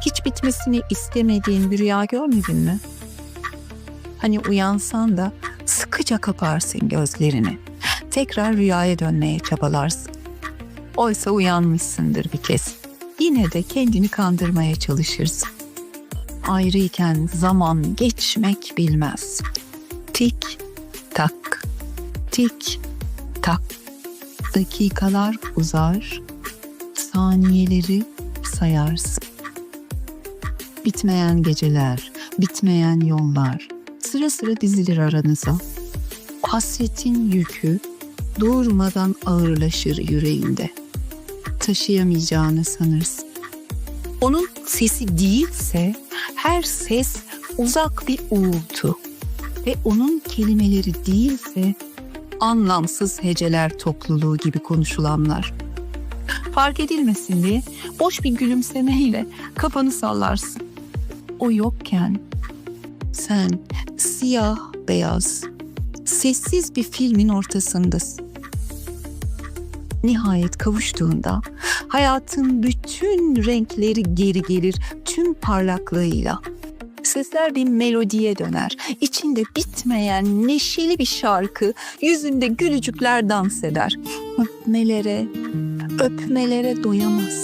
Hiç bitmesini istemediğin bir rüya görmedin mi? Hani uyansan da sıkıca kaparsın gözlerini. Tekrar rüyaya dönmeye çabalarsın. Oysa uyanmışsındır bir kez. Yine de kendini kandırmaya çalışırsın. Ayrıyken zaman geçmek bilmez. Tik tak, tik tak. Dakikalar uzar, saniyeleri sayarsın. Bitmeyen geceler, bitmeyen yollar sıra sıra dizilir aranıza. Hasretin yükü durmadan ağırlaşır yüreğinde. Taşıyamayacağını sanırsın. Onun sesi değilse her ses uzak bir uğultu ve onun kelimeleri değilse anlamsız heceler topluluğu gibi konuşulanlar. Fark edilmesin diye boş bir gülümsemeyle kafanı sallarsın. O yokken sen siyah beyaz, sessiz bir filmin ortasındasın. Nihayet kavuştuğunda hayatın bütün renkleri geri gelir tüm parlaklığıyla. Sesler bir melodiye döner. İçinde bitmeyen neşeli bir şarkı, yüzünde gülücükler dans eder. Öpmelere, öpmelere doyamaz.